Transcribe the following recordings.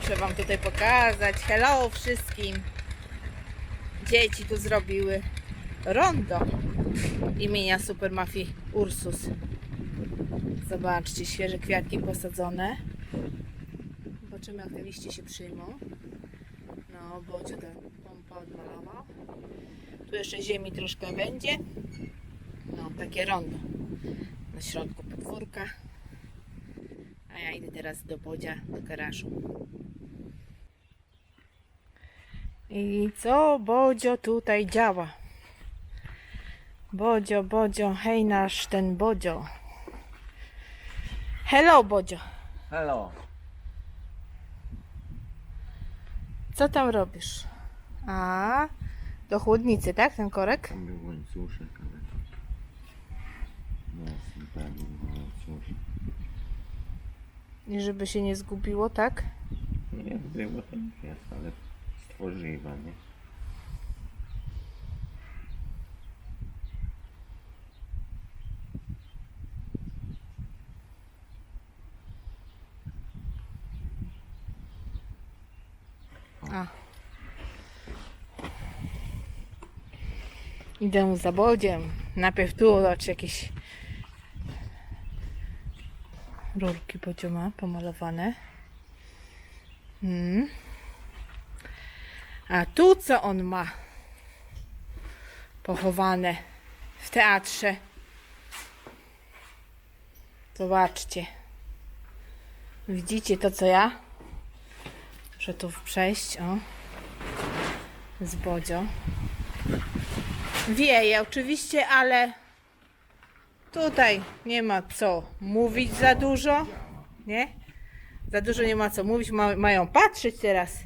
Muszę wam tutaj pokazać. Hello wszystkim. Dzieci tu zrobiły rondo imienia Super Mafii Ursus. Zobaczcie, świeże kwiatki posadzone. Zobaczymy jak te liście się przyjmą. No, Bodzio tę pompę odmalował. Tu jeszcze ziemi troszkę będzie. No, takie rondo. Na środku podwórka. A ja idę teraz do Bodzia, do garażu. I co Bodzio tutaj działa? Bodzio, Bodzio, hej nasz ten Bodzio. Hello Bodzio, Hello. co tam robisz? A, do chłodnicy, tak? Ten korek? Tam był łańcuszek, ale. No, pewnie łańcuszek. I żeby się nie zgubiło, tak? Jak było, to już jest, ale stworzywa, nie? Idę za Bodziem. Najpierw tu, zobacz, jakieś rurki Bodzio ma pomalowane. Mm. A tu co on ma pochowane w teatrze. Zobaczcie. Widzicie to co ja? Muszę tu przejść, o. Z Bodzio. Wieje oczywiście, ale tutaj nie ma co mówić za dużo, nie? Za dużo nie ma co mówić, ma, mają patrzeć teraz,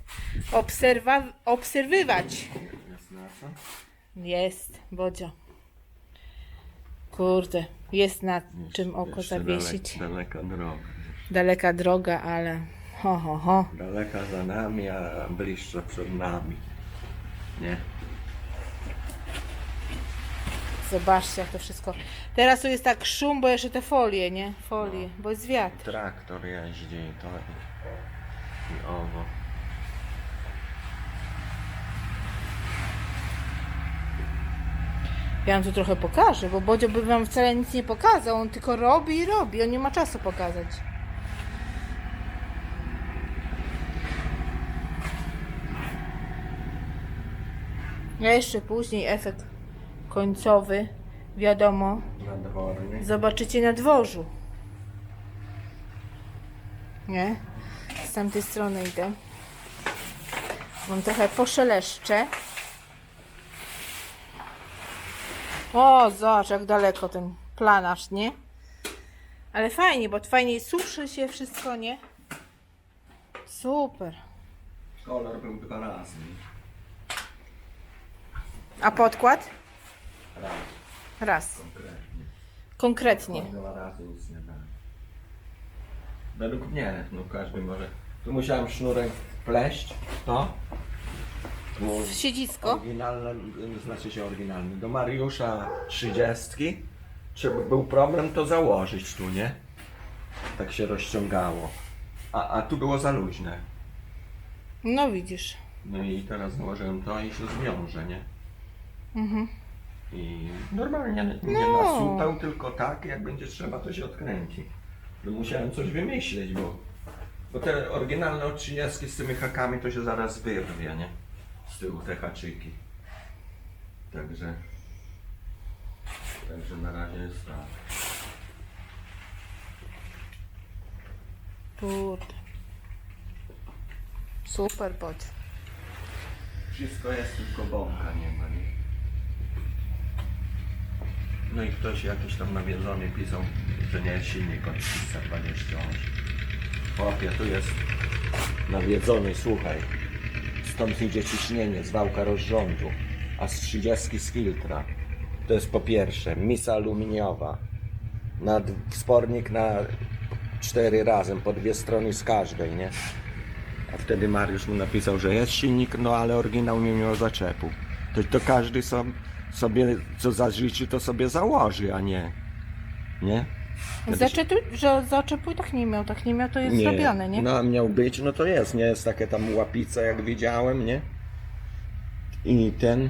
obserwa, obserwować. Jest Bodzio. Kurde, jest na czym Jeszcze- oko jeszcze zawiesić. Dalek, daleka droga. Daleka droga, ale ho, ho, ho. Daleka za nami, a bliższa przed nami. Nie? Zobaczcie jak to wszystko. Teraz tu jest tak szum, bo jeszcze te folie, nie? Folie, bo jest wiatr. Traktor jeździ i to i, i owo. Ja wam tu trochę pokażę, bo Bodzio by wam wcale nic nie pokazał. On tylko robi i robi. On nie ma czasu pokazać. A jeszcze później efekt końcowy, wiadomo, zobaczycie na dworzu. Nie? Z tamtej strony idę. Mam trochę poszeleszczę. O, zobacz jak daleko ten planarz, nie? Ale fajnie, bo fajnie suszy się wszystko, nie? Super. Kolor był dwa razy. A podkład? Raz, konkretnie. Konkretnie. Dwa razy nic nie dałem. Według mnie, no każdy może. Tu musiałem sznurek wpleść, no. Tu Siedzisko. oryginalne, znaczy się oryginalny. Do Mariusza 30. Czy był problem to założyć tu, nie? Tak się rozciągało. A, a tu było za luźne. No widzisz. No i teraz założyłem to i się zwiąże, nie? Mhm. I normalnie nie No. na supeł, tylko tak, jak będzie trzeba, to się odkręci. No musiałem coś wymyślić, bo, bo te oryginalne od 30 z tymi hakami to się zaraz wyrwie, nie? Z tyłu te haczyki. Także... Także na razie jest tak. Kurde. Super Bodź. Wszystko jest, tylko bąka nie ma, nie? No i ktoś jakiś tam nawiedzony pisał, że nie jest silnik od 328. Chłopie, tu jest nawiedzony, słuchaj. Stąd idzie ciśnienie z wałka rozrządu, a z 30 z filtra. To jest po pierwsze misa aluminiowa. Na wspornik na cztery razem, po dwie strony z każdej, nie? A wtedy Mariusz mu napisał, że jest silnik, no ale oryginał nie miał zaczepu. To, to każdy sam, sobie, co zażyczy, to sobie założy, a nie. Nie? Kiedyś- że zaczepuj tak nie miał, tak nie miał, to jest zrobione, nie? No miał być, no to jest, nie jest takie tam łapice jak widziałem, nie? I ten,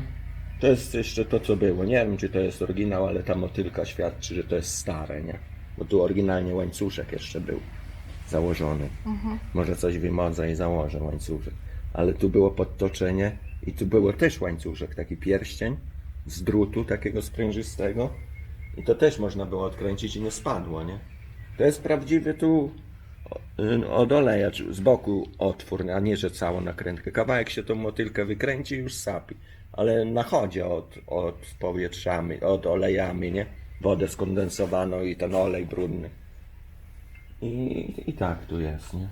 to jest jeszcze to co było, nie wiem czy to jest oryginał, ale ta motylka świadczy, że to jest stare, nie? Bo tu oryginalnie łańcuszek jeszcze był założony. Może coś wymodzę i założę łańcuszek. Ale tu było podtoczenie i tu było też łańcuszek, taki pierścień z drutu takiego sprężystego. I to też można było odkręcić i nie spadło, nie? To jest prawdziwy tu y, od oleja, z boku otwór, a nie, że całą nakrętkę. Kawałek się tą motylkę wykręci i już sapi. Ale na chodzie od, od powietrzami, od olejami, nie? Wodę skondensowaną i ten olej brudny. I, I tak tu jest, nie?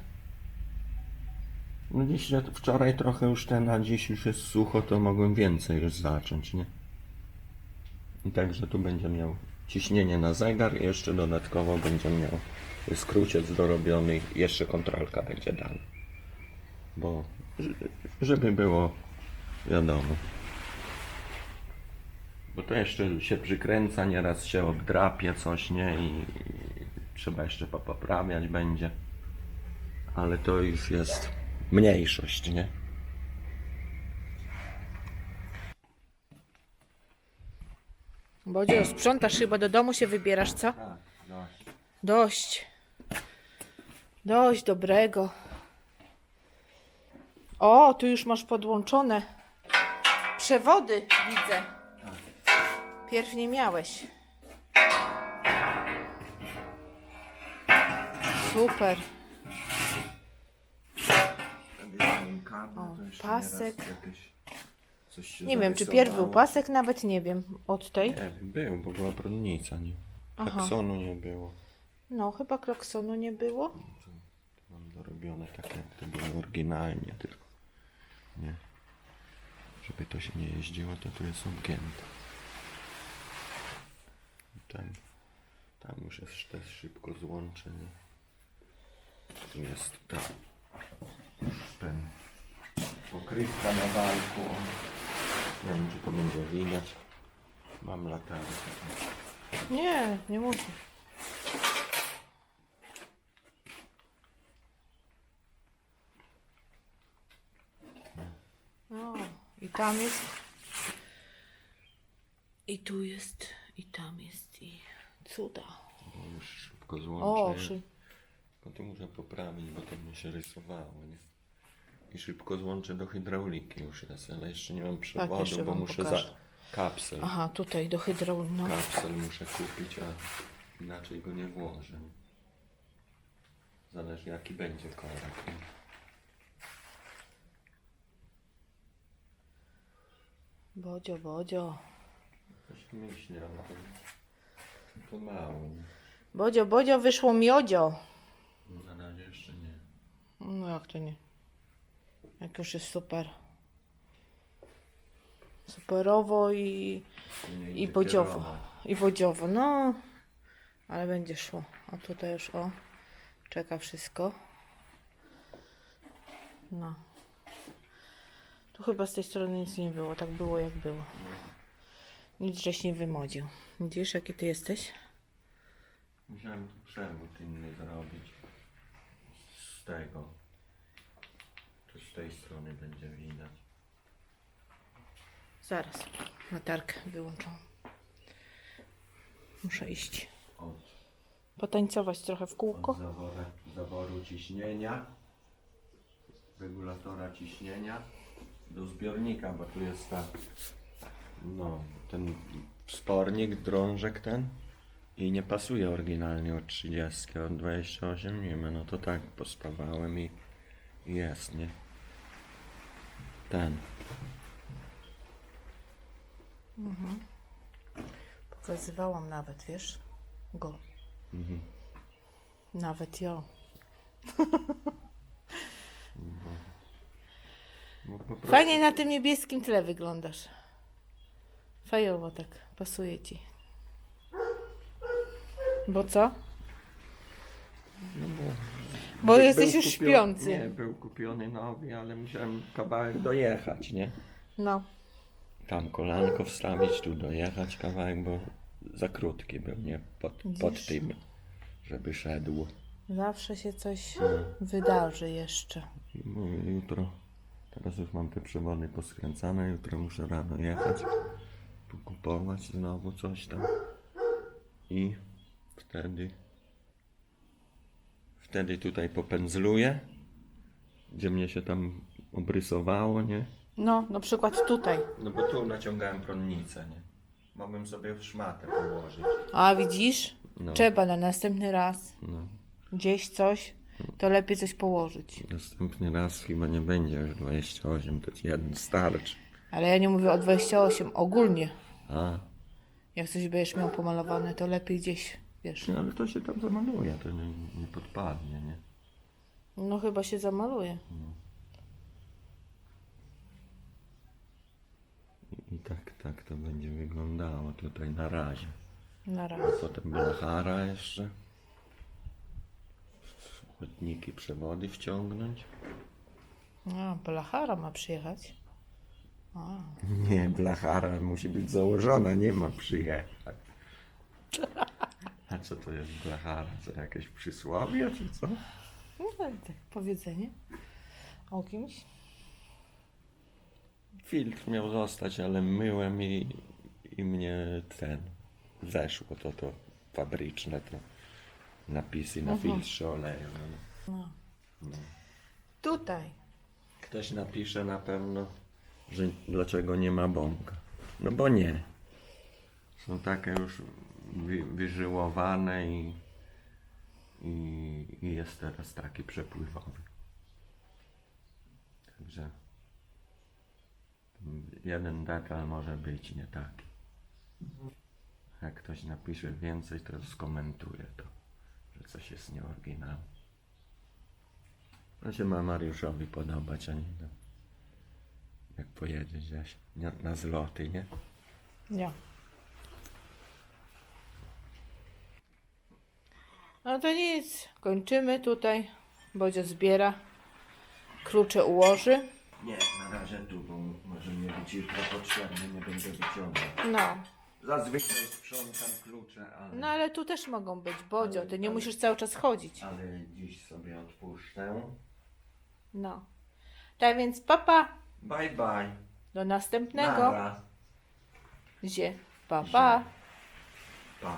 No dziś, wczoraj trochę już ten, a dziś już jest sucho, to mogłem więcej już zacząć, nie? Także tu będzie miał ciśnienie na zegar i jeszcze dodatkowo będzie miał skróciec dorobiony i jeszcze kontrolka będzie dana. Bo żeby było wiadomo. Bo to jeszcze się przykręca, nieraz się obdrapie coś, nie? I, trzeba jeszcze po- poprawiać będzie. Ale to już jest mniejszość, nie? Bodzio, sprzątasz chyba do domu się wybierasz, co? Tak, dość. Dość. Dość dobrego. O, tu już masz podłączone przewody, widzę. Pierw nie miałeś. Super. O, pasek. Nie wiem, czy pierw był pasek, nawet nie wiem. Od tej. Nie był, bo była prądnica, nie? Aha. Nie było. No, chyba klaksonu nie było. Mam dorobione tak jak to było oryginalnie tylko. Nie. Żeby to się nie jeździło, to tu jest obgięte. Ten, tam już jest też szybko złączenie. Tu jest ta, ten pokrywka na walku. Nie wiem, czy to będzie widać. Mam latarkę. Nie, nie muszę. O, i tam jest. I tu jest, i tam jest, i cuda. Bo już szybko O, złączę. No to muszę poprawić, bo to mi się rysowało, nie? I szybko złączę do hydrauliki już jest, ale jeszcze nie mam przewodu, jeszcze bo wam muszę pokażę. za kapsel. Aha, tutaj do hydraul, no. Kapsel muszę kupić, a inaczej go nie włożę. Zależy jaki będzie korek. nie? Bodzio, bodzio. Coś myślę, ale to, to mało. nie? Bodzio, bodzio, wyszło miodzio. Na razie jeszcze nie. No jak to nie? Jak już jest super. Superowo i, i bodziowo. I bodziowo, no. Ale będzie szło. A tutaj już o. Czeka wszystko. No. Tu chyba z tej strony nic nie było. Tak było jak było. Nic żeś nie wymodził. Widzisz jaki ty jesteś? Musiałem tu przewód inny zrobić. Z tego. To z tej strony będzie widać. Zaraz. Latarkę wyłączą. Muszę iść. Od, Potańcować trochę w kółko. od zaworu, zaworu ciśnienia, regulatora ciśnienia do zbiornika, bo tu jest ta, no, ten wspornik, drążek ten i nie pasuje oryginalnie od 30, od 28 nie ma, no to tak pospawałem i, i jest, nie? Ten. Pokazywałam nawet, wiesz? Go. Nawet ja. No, po Fajnie na tym niebieskim tle wyglądasz. Fajowo tak, pasuje ci. Bo co? No bo Bo By- jesteś już kupio- śpiący. Nie, był kupiony nowy, ale musiałem kawałek dojechać, nie? No. Tam kolanko wstawić, tu dojechać kawałek, bo za krótki był, nie? Pod, pod Widzisz? tym żeby szedł. Zawsze się coś wydarzy jeszcze. I mówię, jutro, teraz już mam te przewody poskręcane, jutro muszę rano jechać, kupować znowu coś tam i wtedy, wtedy tutaj popędzluję, gdzie mnie się tam obrysowało, nie? No, na przykład tutaj. No bo tu naciągałem prądnicę, nie? Mogłem sobie w szmatę położyć. A widzisz? No. Trzeba na następny raz No. gdzieś coś, to lepiej coś położyć. Następny raz chyba nie będzie już 28, to jeden starczy. Ale ja nie mówię o 28, ogólnie. A, Jak coś będziesz miał pomalowane, to lepiej gdzieś, wiesz. no ale to się tam zamaluje, to nie, nie podpadnie, nie? No chyba się zamaluje. I, I tak, tak to będzie wyglądało tutaj na razie. Na A raz. potem blachara jeszcze. Chłodniki, przewody wciągnąć. A, Blachara ma przyjechać. A, Nie, blachara musi być założona, nie ma przyjechać. A co to jest blachara? Co jakieś przysłowie, czy co? no tak, powiedzenie o kimś. Filtr miał zostać, ale myłem i, i mnie ten weszło to to fabryczne to napisy na filtrze oleju. No. Tutaj. Ktoś napisze na pewno, że dlaczego nie ma bąka. No bo nie. Są takie już wy, wyżyłowane i, i, i jest teraz taki przepływowy. Także jeden detal może być nie taki. Jak ktoś napisze więcej, to skomentuje to, że coś jest nieoryginalne. To się ma Mariuszowi podobać, a nie no. Jak pojedzie gdzieś nie, na zloty, nie? Nie. No to nic, kończymy tutaj. Bodzio zbiera. Klucze ułoży. Nie, na razie tu, bo może mnie być jutro potrzebny, nie będę wyciągał. No. Zazwyczaj sprzątam klucze, ale, No ale tu też mogą być, Bodzio. Ty nie musisz cały czas chodzić. ale dziś sobie odpuszczę. No. Tak więc papa. Bye bye. Do następnego. Nara. Zie. Papa. Pa.